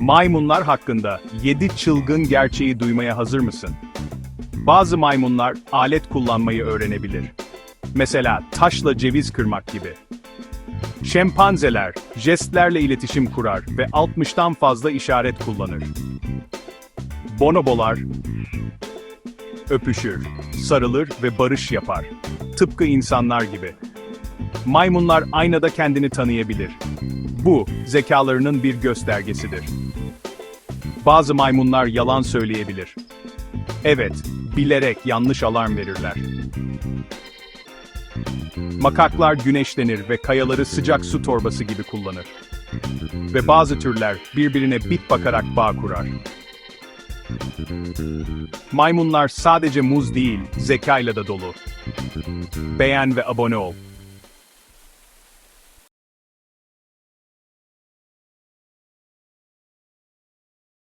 Maymunlar hakkında 7 çılgın gerçeği duymaya hazır mısın? Bazı maymunlar alet kullanmayı öğrenebilir. Mesela taşla ceviz kırmak gibi. Şempanzeler jestlerle iletişim kurar ve 60'tan fazla işaret kullanır. Bonobolar öpüşür, sarılır ve barış yapar. Tıpkı insanlar gibi. Maymunlar aynada kendini tanıyabilir. Bu, zekalarının bir göstergesidir. Bazı maymunlar yalan söyleyebilir. Evet, bilerek yanlış alarm verirler. Makaklar güneşlenir ve kayaları sıcak su torbası gibi kullanır. Ve bazı türler birbirine bit bakarak bağ kurar. Maymunlar sadece muz değil, zekayla da dolu. Beğen ve abone ol.